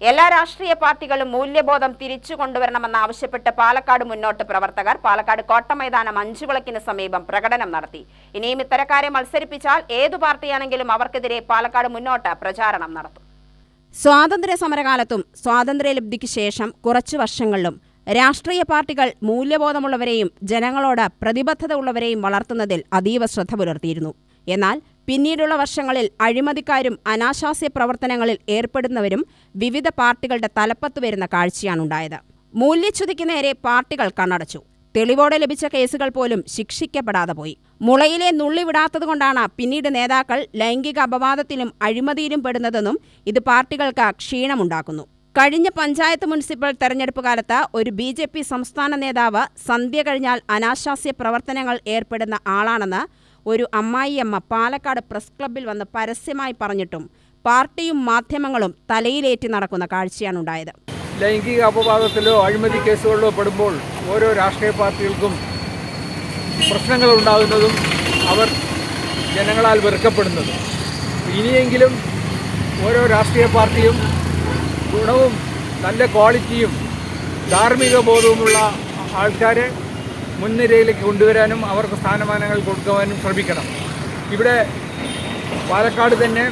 എല്ലാ രാഷ്ട്രീയ പാർട്ടികളും മൂല്യബോധം തിരിച്ചു കൊണ്ടുവരണമെന്ന് ആവശ്യപ്പെട്ട് പാലക്കാട് മുന്നോട്ട് പ്രവർത്തകർ പാലക്കാട് കോട്ടമൈതാനം അഞ്ചുവിളക്കിന് സമീപം പ്രകടനം നടത്തി. ഇനിയും ഇത്തരക്കാരെ മത്സരിപ്പിച്ചാൽ ഏതു പാർട്ടിയാണെങ്കിലും അവർക്കെതിരെ പാലക്കാട് മുന്നോട്ട് പ്രചാരണം നടത്തും. സ്വാതന്ത്ര്യ സമരകാലത്തും സ്വാതന്ത്ര്യലബ്ധിക്ക് ശേഷം കുറച്ചു വർഷങ്ങളിലും രാഷ്ട്രീയ പാർട്ടികൾ മൂല്യബോധമുള്ളവരെയും ജനങ്ങളോട് പ്രതിബദ്ധത ഉള്ളവരെയും വളർത്തുന്നതിൽ അതീവ ശ്രദ്ധ പുലർത്തിയിരുന്നു. എന്നാൽ പിന്നീടുള്ള വർഷങ്ങളിൽ അഴിമതിക്കാരും അനാശാസ്യ പ്രവർത്തനങ്ങളിൽ ഏർപ്പെടുന്നവരും വിവിധ പാർട്ടികളുടെ തലപ്പത്ത് വരുന്ന കാഴ്ചയാണുണ്ടായത്. മൂല്യച്യുതിക്ക് നേരെ പാർട്ടികൾ കണ്ണടച്ചു. തെളിവോടെ ലഭിച്ച കേസുകൾ പോലും ശിക്ഷിക്കപ്പെടാതെ പോയി. മുളയിലെ നുള്ളി വിടാത്തതുകൊണ്ടാണ് പിന്നീട് നേതാക്കൾ ലൈംഗിക അപവാദത്തിലും അഴിമതിയിലും പെടുന്നതെന്നും ഇത് പാർട്ടികൾക്ക് ക്ഷീണമുണ്ടാക്കുന്നു. കഴിഞ്ഞ പഞ്ചായത്ത് മുനിസിപ്പൽ തെരഞ്ഞെടുപ്പ് കാലത്ത് ഒരു ബി ജെ പി സംസ്ഥാന നേതാവ് സന്ധ്യ കഴിഞ്ഞാൽ അനാശാസ്യ പ്രവർത്തനങ്ങൾ ഏർപ്പെടുന്ന ആളാണെന്ന് ഒരു അമ്മായിയമ്മ പാലക്കാട് പ്രസ് ക്ലബ്ബിൽ വന്ന് പരസ്യമായി പറഞ്ഞിട്ടും പാർട്ടിയും മാധ്യമങ്ങളും തലയിലേറ്റി നടക്കുന്ന കാഴ്ചയാണ് ഉണ്ടായത് ലൈംഗിക അപവാദത്തിലോ അഴിമതി കേസുകളിലോ പെടുമ്പോൾ ഓരോ രാഷ്ട്രീയ പാർട്ടികൾക്കും പ്രശ്നങ്ങൾ ഉണ്ടാകുന്നതും അവർ ജനങ്ങളാൽ വെറുക്കപ്പെടുന്നതും. ഇനിയെങ്കിലും ഓരോ രാഷ്ട്രീയ പാർട്ടിയും ഗുണവും നല്ല ക്വാളിറ്റിയും ധാർമ്മിക ബോധവുമുള്ള ആൾക്കാരെ മുൻനിരയിലേക്ക് കൊണ്ടുവരാനും അവർക്ക് സ്ഥാനമാനങ്ങൾ കൊടുക്കുവാനും ശ്രമിക്കണം. ഇവിടെ പാലക്കാട് തന്നെ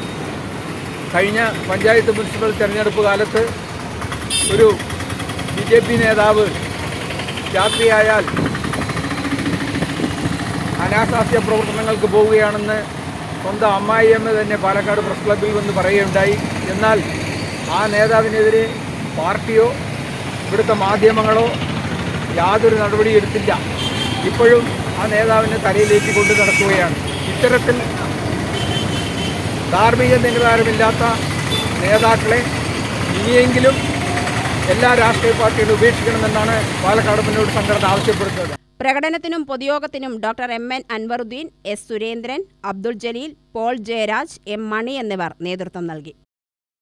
കഴിഞ്ഞ പഞ്ചായത്ത് മുനിസിപ്പൽ തെരഞ്ഞെടുപ്പ് കാലത്ത് ഒരു ബി ജെ പി നേതാവ് രാത്രിയായാൽ അനാശാസ്യ പ്രവർത്തനങ്ങൾക്ക് പോവുകയാണെന്ന് സ്വന്തം അമ്മായിയമ്മ തന്നെ പാലക്കാട് പ്രസ് ക്ലബ്ബിൽ വന്ന് പറയുകയുണ്ടായി. എന്നാൽ ആ നേതാവിനെതിരെ പാർട്ടിയോ ഇവിടുത്തെ മാധ്യമങ്ങളോ യാതൊരു നടപടിയെടുത്തില്ല. ഇപ്പോഴും ആ നേതാവിനെ തലയിലേക്ക് കൊണ്ടു നടക്കുകയാണ്. ഇത്തരത്തിൽ ധാർമ്മിക നിലവാരമില്ലാത്ത നേതാക്കളെ ഇനിയെങ്കിലും എല്ലാ രാഷ്ട്രീയ പാർട്ടികളും ഉപേക്ഷിക്കണമെന്നാണ് പാലക്കാട് മുന്നോട്ട് സംഘടന ആവശ്യപ്പെടുന്നത്. പ്രകടനത്തിനും പൊതുയോഗത്തിനും doctor M N Anwaruddin S Surendran Abdul Jaleel Paul Jayaraj M Mani എന്നിവർ നേതൃത്വം നൽകി.